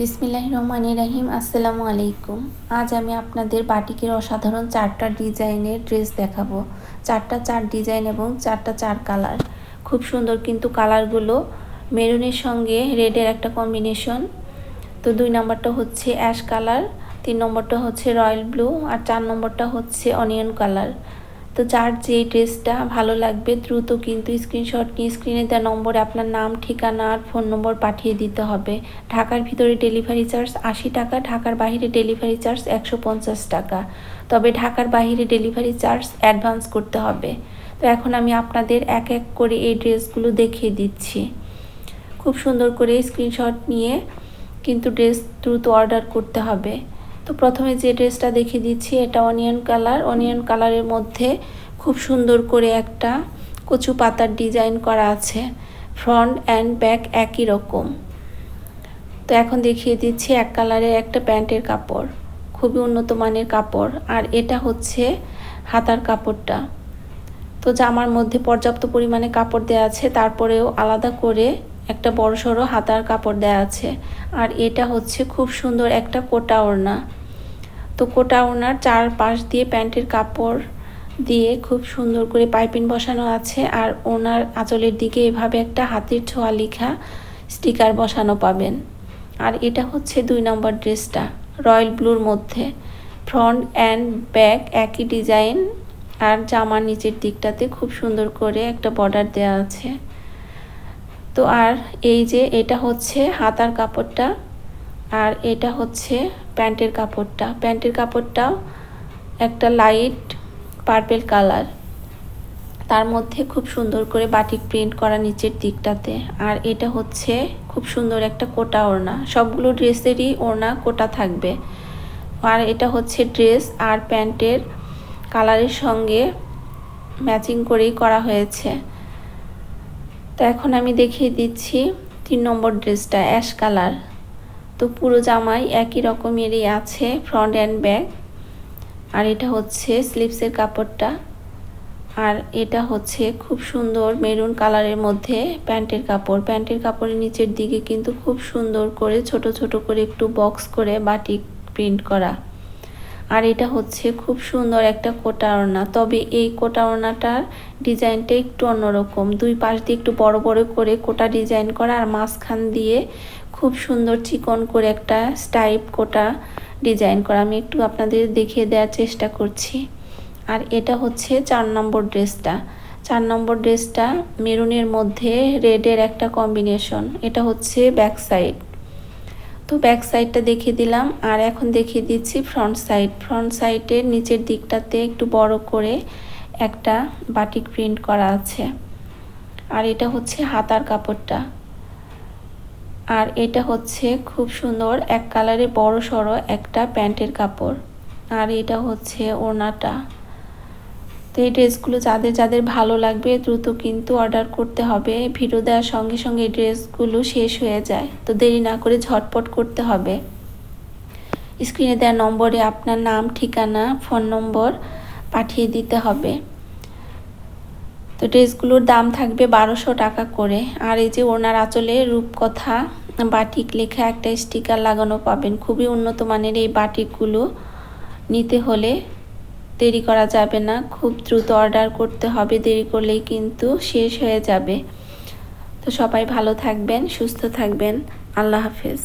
বিসমিল্লাহ রহমান রাহিম আসসালামু আলাইকুম। আজ আমি আপনাদের বাটিকের অসাধারণ চারটা ডিজাইনের ড্রেস দেখাবো। চারটা চার ডিজাইন এবং চারটা চার কালার। খুব সুন্দর কিন্তু কালারগুলো। মেরুনের সঙ্গে রেডের একটা কম্বিনেশন। তো দুই নম্বরটা হচ্ছে অ্যাশ কালার, তিন নম্বরটা হচ্ছে রয়্যাল ব্লু, আর চার নম্বরটা হচ্ছে অনিয়ন কালার। তো যার যে ড্রেসটা ভালো লাগবে, দ্রুত কিন্তু স্ক্রিনশট নিয়ে স্ক্রিনে দেওয়া নম্বরে আপনার নাম, ঠিকানা আর ফোন নম্বর পাঠিয়ে দিতে হবে। ঢাকার ভিতরে ডেলিভারি চার্জ আশি টাকা, ঢাকার বাইরে ডেলিভারি চার্জ একশো পঞ্চাশ টাকা। তবে ঢাকার বাইরে ডেলিভারি চার্জ অ্যাডভান্স করতে হবে। তো এখন আমি আপনাদের এক এক করে এই ড্রেসগুলো দেখিয়ে দিচ্ছি। খুব সুন্দর করে স্ক্রিনশট নিয়ে কিন্তু ড্রেস দ্রুত অর্ডার করতে হবে। তো প্রথমে যে ড্রেসটা দেখিয়ে দিচ্ছি, এটা অনিয়ন কালার অনিয়ন কালারের মধ্যে খুব সুন্দর করে একটা কচু পাতার ডিজাইন করা আছে। ফ্রন্ট অ্যান্ড ব্যাক একই রকম। তো এখন দেখিয়ে দিচ্ছি এক কালারের একটা প্যান্টের কাপড়। খুবই উন্নত মানের কাপড়। আর এটা হচ্ছে হাতার কাপড়টা। তো জামার মধ্যে পর্যাপ্ত পরিমাণে কাপড় দেওয়া আছে। তারপরেও আলাদা করে একটা বড় সড়ো হাতার কাপড় দেওয়া আছে। আর এটা হচ্ছে খুব সুন্দর একটা কোটা ওড়না। তো কোটা ওনার চার পাশ দিয়ে প্যান্টের কাপড় দিয়ে খুব সুন্দর করে পাইপিন বসানো আছে আর ওনার আঁচলের দিকে এভাবে একটা হাতির ছোঁয়া লেখা স্টিকার বসানো পাবেন। আর এটা হচ্ছে দুই নম্বর ড্রেসটা, রয়্যাল ব্লুর মধ্যে। ফ্রন্ট অ্যান্ড ব্যাক একই ডিজাইন আর জামার নিচের দিকটাতে খুব সুন্দর করে একটা বর্ডার দেওয়া আছে। তো আর এই যে এটা হচ্ছে হাতার কাপড়টা আর এটা হচ্ছে প্যান্টের কাপড়টা। প্যান্টের কাপড়টাও একটা লাইট পার্পেল কালার তার মধ্যে খুব সুন্দর করে বাটিক প্রিন্ট করা নিচের দিকটাতে। আর এটা হচ্ছে খুব সুন্দর একটা কোটা ওড়না। সবগুলো ড্রেসেরই ওড়না কোটা থাকবে। আর এটা হচ্ছে ড্রেস আর প্যান্টের কালারের সঙ্গে ম্যাচিং করেই করা হয়েছে। তো এখন আমি দেখিয়ে দিচ্ছি তিন নম্বর ড্রেসটা অ্যাশ কালার তো পুরো জামাই একই রকমেরই আছে ফ্রন্ট অ্যান্ড ব্যাক আর এটা হচ্ছে স্লিপসের কাপড়টা। আর এটা হচ্ছে খুব সুন্দর মেরুন কালারের মধ্যে প্যান্টের কাপড়। প্যান্টের কাপড়ের নিচের দিকে কিন্তু খুব সুন্দর করে ছোট ছোট করে একটু বক্স করে বাটিক প্রিন্ট করা। আর এটা হচ্ছে খুব সুন্দর একটা কোটা ওড়না। তবে এই কোটা ওড়নাটার ডিজাইনটা একটু অন্যরকম। দুই পাশ দিয়ে একটু বড় বড় করে কোটা ডিজাইন করা আর মাঝখান দিয়ে খুব সুন্দর চিকন করে একটা স্টাইপ কোটা ডিজাইন করা। আমি একটু আপনাদের দেখিয়ে দেওয়ার চেষ্টা করছি। আর এটা হচ্ছে চার নম্বর ড্রেসটা। চার নম্বর ড্রেসটা মেরুনের মধ্যে রেডের একটা কম্বিনেশন। এটা হচ্ছে ব্যাক সাইড। তো ব্যাক সাইডটা দেখিয়ে দিলাম। আর এখন দেখিয়ে দিচ্ছি ফ্রন্ট সাইড ফ্রন্ট সাইডের নিচের দিকটাতে একটু বড় করে একটা বাটিক প্রিন্ট করা আছে। আর এটা হচ্ছে হাতার কাপড়টা। আর এটা হচ্ছে খুব সুন্দর এক কালারে বড় সড়ো একটা প্যান্টের কাপড়। আর এটা হচ্ছে ওনাটা তো এই ড্রেসগুলো যাদের যাদের ভালো লাগবে দ্রুত কিন্তু অর্ডার করতে হবে। ভিডিও দেওয়ার সঙ্গে সঙ্গে এই ড্রেসগুলো শেষ হয়ে যায়। তো দেরি না করে ঝটপট করতে হবে। স্ক্রিনে দেওয়া নম্বরে আপনার নাম, ঠিকানা, ফোন নম্বর পাঠিয়ে দিতে হবে। তো ড্রেসগুলোর দাম থাকবে বারোশো টাকা করে। আর এই যে ওনার আঁচলে রূপকথা বাটিক লেখা একটা স্টিকার লাগানো পাবেন। খুবই উন্নত মানের এই বাটিকগুলো নিতে হলে দেরি করা যাবে না। খুব দ্রুত অর্ডার করতে হবে, দেরি করলেই কিন্তু শেষ হয়ে যাবে। তো সবাই ভালো থাকবেন, সুস্থ থাকবেন। আল্লাহ হাফেজ।